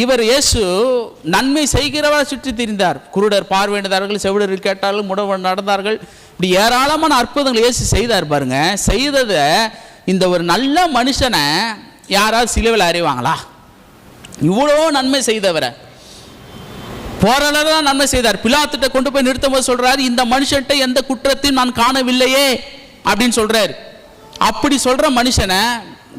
இவர் இயேசு நன்மை செய்கிறவரை சுற்றி திரிந்தார். குருடர் பார்வையிட்டார்கள் செவிடர் கேட்டார்கள் முடவர் நடந்தார்கள். இப்படி ஏராளமான அற்புதங்கள் இயேசு செய்தார் பாருங்க. செய்ததை இந்த ஒரு நல்ல மனுஷனை யாராவது சிலுவில் அறிவாங்களா? இவ்வளோ நன்மை செய்தவரை. போராளர் தான் நன்மை செய்தார். பிலாத்திட்ட கொண்டு போய் நிறுத்தும் போது சொல்றாரு இந்த மனுஷன்ட்ட எந்த குற்றத்தையும் நான் காணவில்லையே அப்படின்னு சொல்றாரு. அப்படி சொல்ற மனுஷனை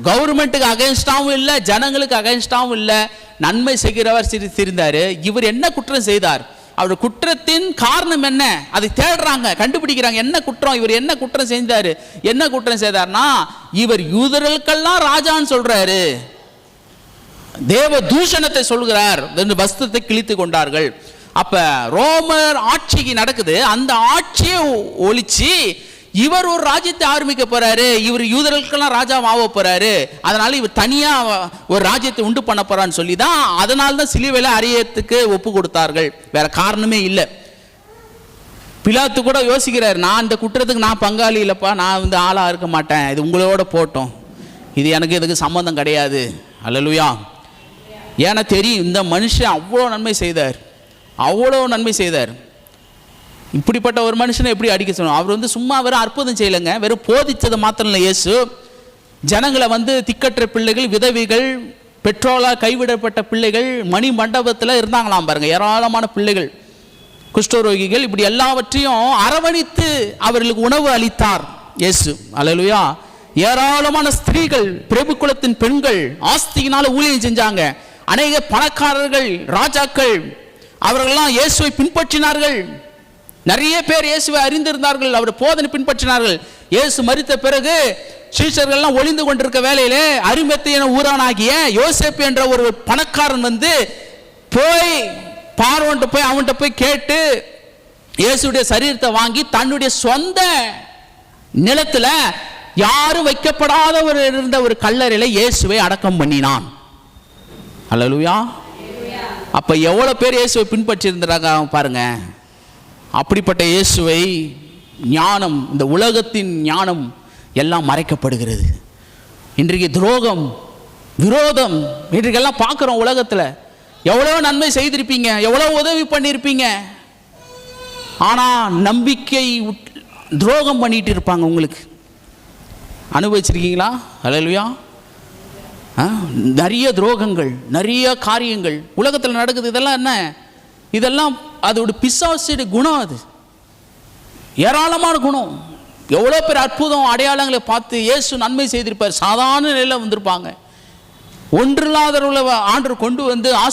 கவர்மெண்ட்டுக்கு அகைன்ஸ்டாவும் இல்லை ஜனங்களுக்கு அகைன்ஸ்டாவும் இல்லை. நன்மை செய்கிறவர் சிரி திரிந்தாரு இவர் என்ன குற்றம் செய்தார்? அவர் குற்றத்தின் காரணம் என்ன? அதை தேடுறாங்க கண்டுபிடிக்கிறாங்க. என்ன குற்றம்? இவர் என்ன குற்றம் செஞ்சாரு என்ன குற்றம் செய்தார்னா இவர் யூதர்களுக்கெல்லாம் ராஜான்னு சொல்றாரு. தேவ தூஷணத்தை சொல்கிறார் என்று வஸ்திரத்தை கிழித்து கொண்டார்கள். அப்ப ரோமர் ஆட்சிக்கு நடக்குது. அந்த ஆட்சியை ஒழிச்சு இவர் ஒரு ராஜ்யத்தை ஆரம்பிக்க போறாரு. இவர் யூதர்களுக்கெல்லாம் ராஜா ஆக போறாரு. அதனால இவர் தனியா ஒரு ராஜ்யத்தை உண்டு பண்ண போறான்னு சொல்லி தான் அதனால தான் சிலுவையில் அரியத்துக்கு ஒப்பு கொடுத்தார்கள். வேற காரணமே இல்லை. பிலாத்து கூட யோசிக்கிறார் நான் இந்த குற்றத்துக்கு நான் பங்காளி இல்லைப்பா நான் வந்து ஆளாக இருக்க மாட்டேன். இது உங்களோட போட்டோம். இது எனக்கு இதுக்கு சம்மந்தம் கிடையாது. அல்லலுயா ஏன்னா தெரியும் இந்த மனுஷன் அவ்வளோ நன்மை செய்தார். அவ்வளோ நன்மை செய்தார். இப்படிப்பட்ட ஒரு மனுஷனை எப்படி அடிக்க சொல்லணும்? அவர் வந்து சும்மா வெறும் அற்புதம் செய்யலைங்க. வெறும் போதித்தது மாத்திரம் இல்லை இயேசு. ஜனங்களை வந்து திக்கற்ற பிள்ளைகள் விதவிகள் பெற்றோலாக கைவிடப்பட்ட பிள்ளைகள் மணி மண்டபத்தில் இருந்தாங்களாம் பாருங்கள் ஏராளமான பிள்ளைகள் குஷ்டரோகிகள் இப்படி எல்லாவற்றையும் அரவணைத்து அவர்களுக்கு உணவு அளித்தார் இயேசு. அலலுயா ஏராளமான ஸ்திரீகள் பிரபு குலத்தின் பெண்கள் ஆஸ்தியினால ஊழியம் செஞ்சாங்க. அநேக பணக்காரர்கள் ராஜாக்கள் அவர்கள்லாம் இயேசுவை பின்பற்றினார்கள். நிறைய பேர் இயேசுவை அறிந்திருந்தார்கள் அவர் போதனை பின்பற்றினார்கள். இயேசு மறித்த பிறகு சீஷர்கள்லாம் ஒளிந்து கொண்டிருக்க வேலையிலே அரிமத்தையன ஊரானாகிய யோசேப்பு என்ற ஒரு பணக்காரன் வந்து போய் பார்வன்ட்டு போய் அவன்கிட்ட போய் கேட்டு இயேசுடைய சரீரத்தை வாங்கி தன்னுடைய சொந்த நிலத்துல யாரும் வைக்கப்படாத ஒரு இருந்த ஒரு கல்லறையில இயேசுவை அடக்கம் பண்ணினான். அல்லலுயா. அப்ப எவ்வளவு பேர் இயேசுவை பின்பற்றி இருந்தாங்க பாருங்க. அப்படிப்பட்ட இயேசுவை ஞானம் இந்த உலகத்தின் ஞானம் எல்லாம் மறைக்கப்படுகிறது. இன்றைக்கு துரோகம் விரோதம் இன்றைக்கெல்லாம் பார்க்குறோம் உலகத்தில். எவ்வளோ நன்மை செய்திருப்பீங்க எவ்வளோ உதவி பண்ணியிருப்பீங்க ஆனால் நம்பிக்கை உட்- துரோகம் பண்ணிட்டு இருப்பாங்க உங்களுக்கு. அனுபவிச்சிருக்கீங்களா? அலையலுயா நிறைய துரோகங்கள் நிறைய காரியங்கள். உலகத்தில் நடக்குது இதெல்லாம் என்ன? இதெல்லாம் அதோட பிசாசுடைய குணம் அது. ஏராளமான குணம். எவ்வளோ பேர் அற்புதம் அடையாளங்களை பார்த்து இயேசு நன்மை செய்திருப்பார். சாதாரண நிலையில் வந்திருப்பாங்க. ஒன்றில்லாதவர்களை ஆண்டு கொண்டு வந்து